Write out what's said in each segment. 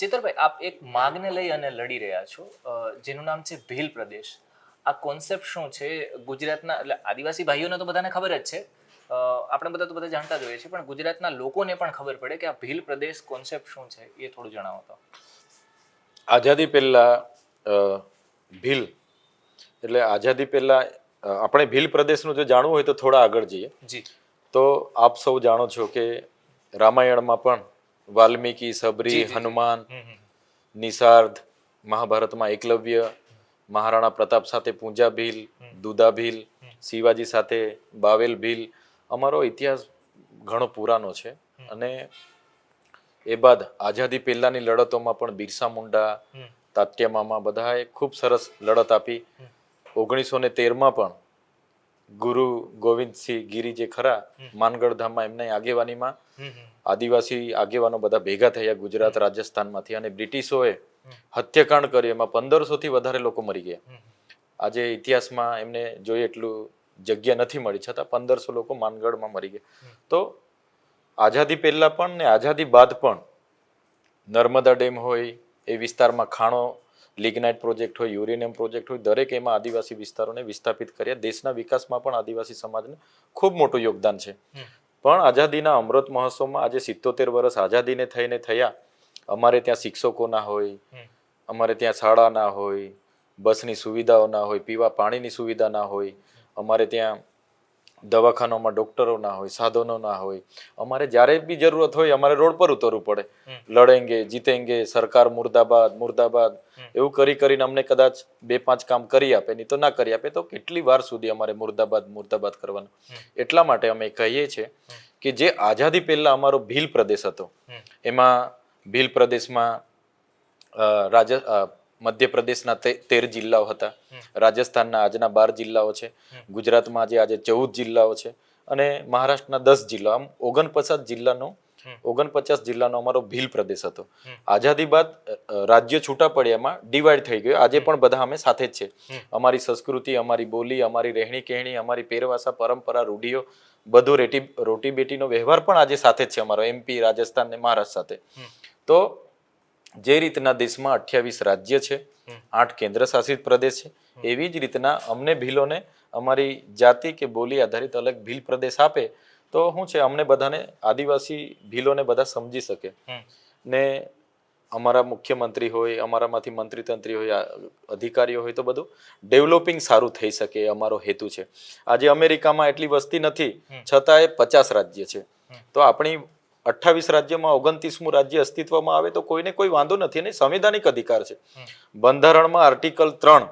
ચેતરભાઈ આપ એક માગને લઈ અને લડી રહ્યા છો જેનું નામ છે ભીલ પ્રદેશ. આ કોન્સેપ્ટ શું છે? ગુજરાતના એટલે આદિવાસી ભાઈઓને તો બધાને ખબર જ છે. આપણે બધા તો બધા જાણતા જ હોઈએ છીએ પણ ગુજરાતના લોકોને પણ ખબર પડે કે આ ભીલ પ્રદેશ કોન્સેપ્ટ શું છે એ થોડું જણાવો તો. આઝાદી પહેલા ભીલ એટલે આઝાદી પહેલા આપણે ભીલ પ્રદેશનું જો જાણવું હોય તો થોડા આગળ જઈએ. જી. તો આપ સૌ જાણો છો કે રામાયણમાં પણ વાલ્મીકી સબરી હનુમાન નિષાર્ધ મહાભારતમાં એકલવ્ય મહારાણા પ્રતાપ સાથે પૂંજા ભીલ દુદા ભીલ શિવાજી સાથે બાવેલ ભીલ. અમારો ઇતિહાસ ઘણો પુરાનો છે અને એ બાદ આઝાદી પહેલાની લડતોમાં પણ બિરસા મુંડા. તાત્યા મામા બધાએ ખૂબ સરસ લડત આપી. ઓગણીસો ને તેરમાં પણ ગુરુ ગોવિંદસિંહ ગીરી જે ખરા માનગઢ ધામમાં એમની આગેવાનીમાં આદિવાસી આગેવાનો બધા ભેગા થયા ગુજરાત રાજસ્થાનમાંથી અને બ્રિટિશોએ હત્યાકાંડ કર્યું. એમાં પંદરસોથી વધારે લોકો મરી ગયા. આજે ઇતિહાસમાં એમને જોઈએ એટલું જગ્યા નથી મળી છતાં પંદરસો લોકો માનગઢમાં મરી ગયા. તો આઝાદી પહેલાં પણ ને આઝાદી બાદ પણ નર્મદા ડેમ હોય એ વિસ્તારમાં ખાણો લિગ્નાઇટ પ્રોજેક્ટ હોય યુરેનિયમ પ્રોજેક્ટ હોય દરેક એમાં આદિવાસી વિસ્તારોને વિસ્થાપિત કર્યા. દેશના વિકાસમાં પણ આદિવાસી સમાજને ખૂબ મોટું યોગદાન છે. પણ આઝાદીના અમૃત મહોત્સવમાં આજે સિત્તોતેર વર્ષ આઝાદીને થઈને થયા. અમારે ત્યાં શિક્ષકો ના હોય અમારે ત્યાં શાળા ના હોય બસની સુવિધાઓ ના હોય પીવા પાણીની સુવિધા ના હોય. અમારે ત્યાં દવાખાનામાં ડોક્ટરો ના હોય સાધનો ના હોય અમારે જ્યારે બી જરૂરત હોય અમારે રોડ પર ઉતરવું પડે. લડેંગે જીતેંગે સરકાર મુર્દાબાદ મુર્દાબાદ એવું કરી કરીને અમને કદાચ બે પાંચ કામ કરી આપે નહીં તો ના કરી આપે તો કેટલી વાર સુધી અમારે મુર્દાબાદ મુર્દાબાદ કરવાનું? એટલા માટે અમે કહીએ છીએ કે જે આઝાદી પહેલા અમારો ભીલ પ્રદેશ હતો એમાં ભીલ પ્રદેશમાં રાજ મધ્યપ્રદેશના તેર જિલ્લાઓ હતા. રાજસ્થાનના આજના બાર જિલ્લાઓ છે. ગુજરાતમાં આજે આજે ચૌદ જિલ્લાઓ છે. અને મહારાષ્ટ્રના દસ જિલ્લા આમ ઓગણપચાસ જિલ્લાનો ઓગણપચાસ જિલ્લાનો અમારો ભીલ પ્રદેશ હતો. આઝાદી બાદ રાજ્ય છૂટા પડ્યામાં ડિવાઈડ થઈ ગયો. આજે પણ બધા અમે સાથે જ છે. અમારી સંસ્કૃતિ અમારી બોલી અમારી રહેણી કહેણી અમારી પહેરવાસા પરંપરા રૂઢિઓ બધું રેટી રોટી બેટીનો વ્યવહાર પણ આજે સાથે જ છે અમારો. એમપી રાજસ્થાન ને મહારાષ્ટ્ર સાથે. તો જે રીતના દેશમાં અઠ્યાવીસ રાજ્ય છે આઠ કેન્દ્ર શાસિત પ્રદેશ છે એવી જ રીતના અમને ભીલોને અમારી જાતિ કે બોલી આધારિત અલગ ભીલ પ્રદેશ આપે તો શું છે અમને બધાને આદિવાસી ભીલોને બધા સમજી શકે. ને અમારા મુખ્યમંત્રી હોય અમારામાંથી મંત્રી તંત્રી હોય અધિકારીઓ હોય તો બધું ડેવલપિંગ સારું થઈ શકે અમારો હેતુ છે. આજે અમેરિકામાં એટલી વસ્તી નથી છતાં એ પચાસ રાજ્ય છે. તો આપણી અઠ્ઠાવીસ રાજ્યમાં ઓગણત્રીસમું રાજ્ય અસ્તિત્વમાં આવે તો કોઈને કોઈ વાંધો નથી. અને સંવિધાનિક અધિકાર છે. બંધારણમાં આર્ટિકલ ત્રણ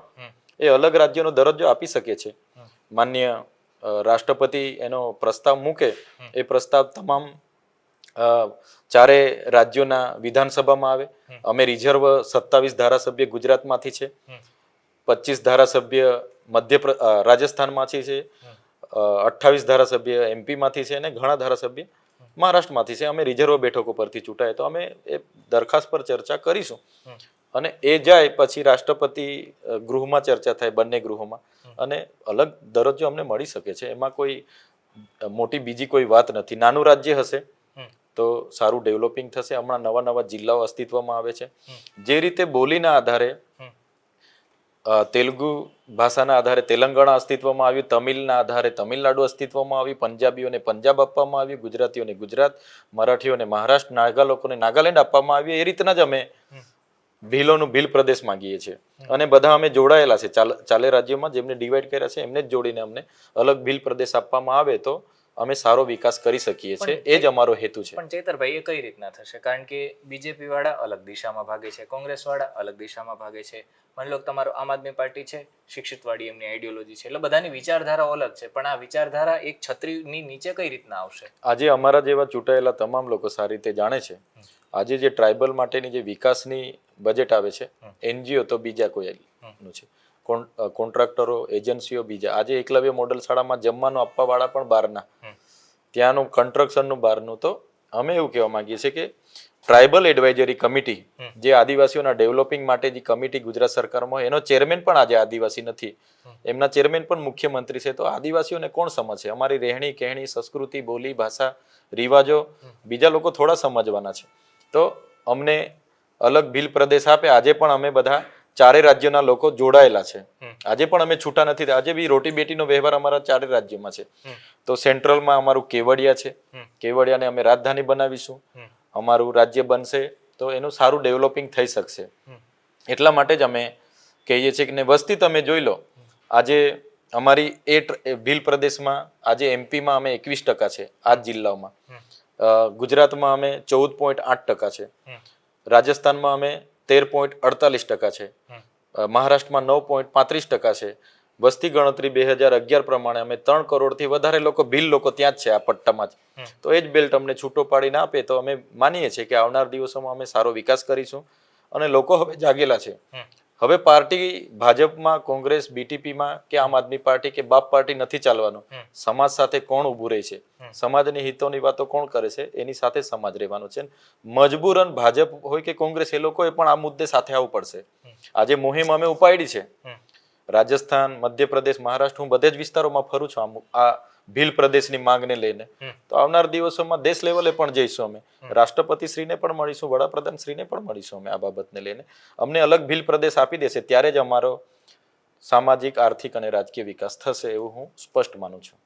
એ અલગ રાજ્યનો દરજ્જો આપી શકે છે. માન્ય રાષ્ટ્રપતિ એનો પ્રસ્તાવ મૂકે એ પ્રસ્તાવ તમામ ચારે રાજ્યોના વિધાનસભામાં આવે. અમે રિઝર્વ સત્તાવીસ ધારાસભ્ય ગુજરાતમાંથી છે. પચીસ ધારાસભ્ય મધ્ય રાજસ્થાનમાંથી છે. અઠ્ઠાવીસ ધારાસભ્ય એમપીમાંથી છે અને ઘણા ધારાસભ્ય મહારાષ્ટ્રમાંથી છે, અમે રિઝર્વ બેઠકો પરથી ચૂંટાય, તો અમે એ દરખાસ્ત પર ચર્ચા કરીશું. અને એ જાય પછી રાષ્ટ્રપતિ ગૃહમાં ચર્ચા થાય, બંને ગૃહોમાં. અને અલગ દરજ્જો અમને મળી શકે છે. એમાં કોઈ મોટી બીજી કોઈ વાત નથી. નાનું રાજ્ય હશે, તો સારું ડેવલપિંગ થશે. હમણાં નવા નવા જિલ્લાઓ અસ્તિત્વમાં આવે છે. જે રીતે બોલીના આધારે તેલુગુ ભાષાના આધારે તેલંગાણા અસ્તિત્વમાં આવ્યું તમિલના આધારે તમિલનાડુ અસ્તિત્વમાં આવ્યું પંજાબીઓને પંજાબ આપવામાં આવ્યું ગુજરાતીઓને ગુજરાત મરાઠીઓને મહારાષ્ટ્ર નાગા લોકોને નાગાલેન્ડ આપવામાં આવ્યું એ રીતના જ અમે ભીલોનું ભીલ પ્રદેશ માંગીએ છીએ. અને બધા અમે જોડાયેલા છે. ચાલે રાજ્યોમાં જેમને ડિવાઈડ કર્યા છે એમને જ જોડીને અમને અલગ ભીલ પ્રદેશ આપવામાં આવે તો અમે સારો વિકાસ કરી શકીએ છીએ એ જ અમારો હેતુ છે. પણ ચેતરભાઈ એ કઈ રીતના થશે? કારણ કે બીજેપી વાળા અલગ દિશામાં ભાગે છે કોંગ્રેસ વાળા અલગ દિશામાં ભાગે છે. માની લો તમારો આમ આદમી પાર્ટી છે શિક્ષિત વાળી એમની આઈડિયોલોજી છે. એટલે બધાની વિચારધારાઓ અલગ છે પણ આ વિચારધારા એક છત્રીની નીચે કઈ રીતના આવશે? આજે અમારા જેવા ચૂંટાયેલા તમામ લોકો સારી રીતે જાણે છે. આજે જે ટ્રાઇબલ માટેની જે વિકાસની બજેટ આવે છે એનજીઓ તો બીજા કોઈ નું છે. કોન્ટ્રાક્ટરો એજન્સીઓ બીજા. આજે એકલવ્ય મોડલ શાળામાં જમવાનું આપવા વાળા પણ બહારના. ત્યાંનું કન્સ્ટ્રક્શનનું બહારનું. તો અમે એવું કહેવા માંગીએ છીએ કે ટ્રાઇબલ એડવાઇઝરી કમિટી જે આદિવાસીઓના ડેવલપિંગ માટે જે કમિટી ગુજરાત સરકારમાં એનો ચેરમેન પણ આજે આદિવાસી નથી. એમના ચેરમેન પણ મુખ્યમંત્રી છે. તો આદિવાસીઓને કોણ સમજશે? અમારી રહેણી કહેણી સંસ્કૃતિ બોલી ભાષા રિવાજો બીજા લોકો થોડા સમજવાના છે. તો અમને અલગ ભીલ પ્રદેશ આપે. આજે પણ અમે બધા ચારે રાજ્યના લોકો જોડાયેલા છે. આજે પણ અમે છૂટા નથી. આજે બી રોટી બેટીનો વ્યવહાર અમારા ચારે રાજ્યમાં છે. તો સેન્ટ્રલમાં અમારું કેવડિયા છે. કેવડિયાને અમે રાજધાની બનાવીશું. અમારું રાજ્ય બનશે તો એનું સારું ડેવલપિંગ થઈ શકશે. એટલા માટે જ અમે કહીએ છીએ કે વસ્તી તમે જોઈ લો. આજે અમારી એ ભીલ પ્રદેશમાં આજે એમપીમાં અમે એકવીસ ટકા છે આ જ જિલ્લાઓમાં ગુજરાતમાં અમે ચૌદ પોઈન્ટ આઠ ટકા છે. રાજસ્થાનમાં અમે તેર પોઈન્ટ અડતાલીસ ટકા છે. મહારાષ્ટ્રમાં નવ પોઈન્ટ પાંત્રીસ ટકા છે. વસ્તી ગણતરી બે હજાર અગિયાર પ્રમાણે અમે ત્રણ કરોડથી વધારે લોકો ભીલ લોકો ત્યાં જ છે આ પટ્ટામાં જ. તો એ જ બેલ્ટ અમને છૂટો પાડીને આપે તો અમે માનીએ છીએ કે આવનાર દિવસોમાં અમે સારો વિકાસ કરીશું અને લોકો હવે જાગેલા છે. હવે પાર્ટી ભાજપમાં કોંગ્રેસ બીટીપીમાં કે આમ આદમી પાર્ટી કે બાપ પાર્ટી નથી ચાલવાનું સમાજ સાથે કોણ ઊભું રહે છે? સમાજની હિતોની વાતો કોણ કરે છે? એની સાથે સમાજ રહેવાનો છે. મજબૂરન ભાજપ હોય કે કોંગ્રેસ એ લોકોએ પણ આ મુદ્દે સાથે આવવું પડશે. આજે મુહિમ અમે ઉપાડી છે. રાજસ્થાન મધ્યપ્રદેશ મહારાષ્ટ્ર હું બધે જ વિસ્તારોમાં ફરું છું આ ભીલ પ્રદેશની માંગને લઈને. તો આવનાર દિવસોમાં દેશ લેવલે પણ જઈશું અમે. રાષ્ટ્રપતિ શ્રીને પણ મળીશું વડાપ્રધાન શ્રીને પણ મળીશું અમે આ બાબતને લઈને. અમને અલગ ભીલ પ્રદેશ આપી દેશે ત્યારે જ અમારો સામાજિક આર્થિક અને રાજકીય વિકાસ થશે એવું હું સ્પષ્ટ માનું છું.